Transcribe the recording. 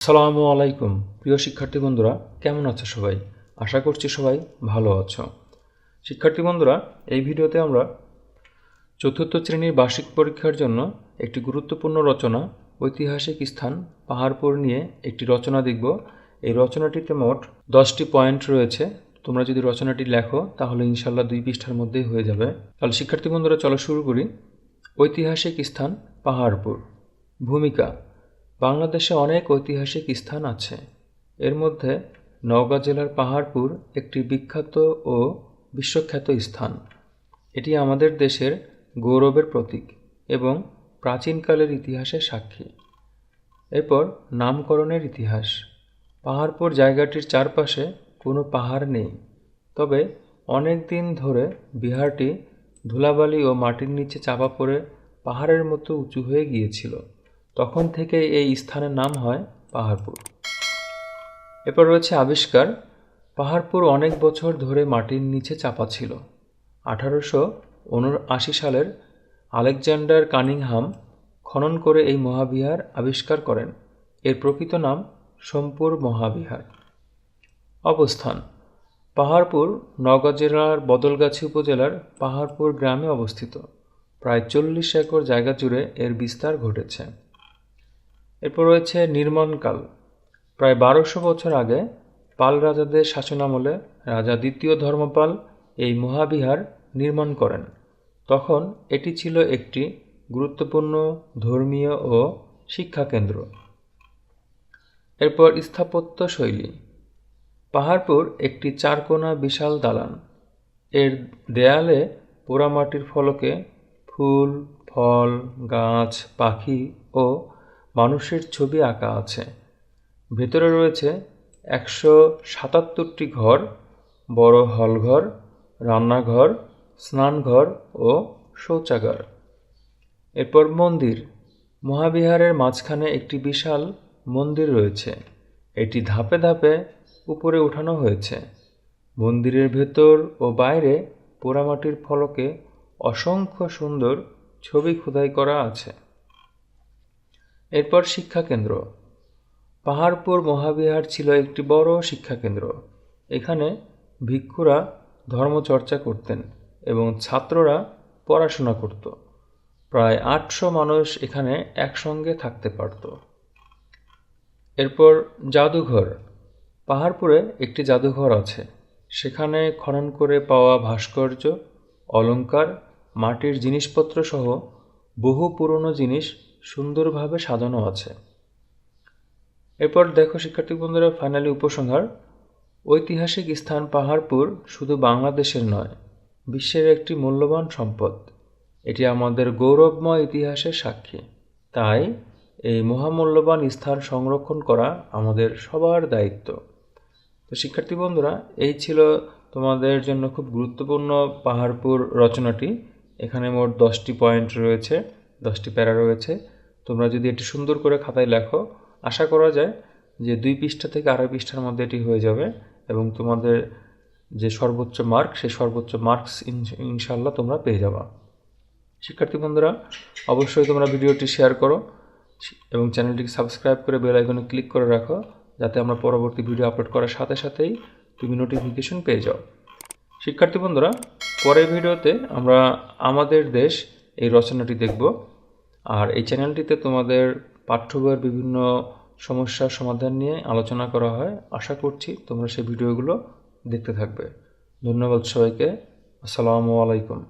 আসসালামু আলাইকুম, প্রিয় শিক্ষার্থী বন্ধুরা, কেমন আছো সবাই? আশা করছি সবাই ভালো আছো। শিক্ষার্থী বন্ধুরা, এই ভিডিওতে আমরা চতুর্থ শ্রেণির বার্ষিক পরীক্ষার জন্য একটি গুরুত্বপূর্ণ রচনা, ঐতিহাসিক স্থান পাহাড়পুর নিয়ে একটি রচনা দেখব। এই রচনাটিতে মোট দশটি পয়েন্ট রয়েছে। তোমরা যদি রচনাটি লেখো, তাহলে ইনশাল্লাহ দুই পৃষ্ঠার মধ্যেই হয়ে যাবে। তাহলে শিক্ষার্থী বন্ধুরা, চলো শুরু করি। ঐতিহাসিক স্থান, পাহাড়পুর। ভূমিকা বাংলাদেশে অনেক ঐতিহাসিক স্থান আছে। এর মধ্যে নওগাঁ জেলার পাহাড়পুর একটি বিখ্যাত ও বিশ্বখ্যাত স্থান। এটি আমাদের দেশের গৌরবের প্রতীক এবং প্রাচীনকালের ইতিহাসের সাক্ষী। এরপর নামকরণের ইতিহাস। পাহাড়পুর জায়গাটির চারপাশে কোনো পাহাড় নেই, তবে অনেক দিন ধরে বিহারটি ধুলাবালি ও মাটির নিচে চাপা পড়ে পাহাড়ের মতো উঁচু হয়ে গিয়েছিল। তখন থেকে এই স্থানের নাম হয় পাহাড়পুর। এরপর রয়েছে আবিষ্কার। পাহাড়পুর অনেক বছর ধরে মাটির নিচে চাপা ছিল। আঠারোশো উনআশি সালের আলেকজান্ডার কানিংহাম খনন করে এই মহাবিহার আবিষ্কার করেন। এর প্রকৃত নাম সোমপুর মহাবিহার। অবস্থান, পাহাড়পুর নওগাঁ জেলার বদলগাছি উপজেলার পাহাড়পুর গ্রামে অবস্থিত। প্রায় চল্লিশ একর জায়গা জুড়ে এর বিস্তার ঘটেছে। এরপর রয়েছে নির্মাণকাল প্রায় বারোশো বছর আগে পাল রাজাদের শাসনামলে রাজা দ্বিতীয় ধর্মপাল এই মহাবিহার নির্মাণ করেন। তখন এটি ছিল একটি গুরুত্বপূর্ণ ধর্মীয় ও শিক্ষা কেন্দ্র এরপর স্থাপত্য শৈলী। পাহাড়পুর একটি চারকোনা বিশাল দালান। এর দেয়ালে পোড়ামাটির ফলকে ফুল, ফল, গাছ, পাখি ও মানুষের ছবি আঁকা আছে। ভেতরে রয়েছে একশো সাতাত্তরটি ঘর, বড় হলঘর, রান্নাঘর, স্নানঘর ও শৌচাগার। এরপর মন্দির। মহাবিহারের মাঝখানে একটি বিশাল মন্দির রয়েছে। এটি ধাপে ধাপে উপরে উঠানো হয়েছে। মন্দিরের ভেতর ও বাইরে পোড়ামাটির ফলকে অসংখ্য সুন্দর ছবি খোদাই করা আছে। এরপর শিক্ষাকেন্দ্র পাহাড়পুর মহাবিহার ছিল একটি বড় শিক্ষাকেন্দ্র এখানে ভিক্ষুরা ধর্মচর্চা করতেন এবং ছাত্ররা পড়াশোনা করত। প্রায় আটশো মানুষ এখানে একসঙ্গে থাকতে পারত। এরপর জাদুঘর। পাহাড়পুরে একটি জাদুঘর আছে। সেখানে খনন করে পাওয়া ভাস্কর্য, অলংকার, মাটির জিনিসপত্র সহ বহু পুরনো জিনিস সুন্দরভাবে সাজানো আছে। এরপর দেখো, শিক্ষার্থী বন্ধুরা ফাইনালি উপসংহার। ঐতিহাসিক স্থান পাহাড়পুর শুধু বাংলাদেশের নয়, বিশ্বের একটি মূল্যবান সম্পদ। এটি আমাদের গৌরবময় ইতিহাসের সাক্ষী। তাই এই মহামূল্যবান স্থান সংরক্ষণ করা আমাদের সবার দায়িত্ব। তো শিক্ষার্থী বন্ধুরা, এই ছিল তোমাদের জন্য খুব গুরুত্বপূর্ণ পাহাড়পুর রচনাটি। এখানে মোট দশটি পয়েন্ট রয়েছে। দশটি প্যারা রয়েছে। তোমরা যদি এটি সুন্দর করে খাতায় লেখো, আশা করা যায় যে দুই পৃষ্ঠা থেকে আড়াই পৃষ্ঠার মধ্যে এটি হয়ে যাবে এবং তোমাদের যে সর্বোচ্চ মার্ক, সেই সর্বোচ্চ মার্কস ইনশাল্লাহ তোমরা পেয়ে যাবা। শিক্ষার্থী বন্ধুরা, অবশ্যই তোমরা ভিডিওটি শেয়ার করো এবং চ্যানেলটিকে সাবস্ক্রাইব করে বেল আইকনে ক্লিক করে রাখো যাতে আমরা পরবর্তী ভিডিও আপলোড করার সাথে সাথেই তুমি নোটিফিকেশন পেয়ে যাও। শিক্ষার্থী বন্ধুরা, পরের ভিডিওতে আমরা আমাদের দেশ এই রচনাটি দেখব। আর এই চ্যানেলটিতে তোমাদের পাঠ্য বইয়ের বিভিন্ন সমস্যার সমাধান নিয়ে আলোচনা করা হয়। আশা করছি তোমরা সেই ভিডিওগুলো দেখতে থাকবে। ধন্যবাদ সবাইকে। আসসালামু আলাইকুম।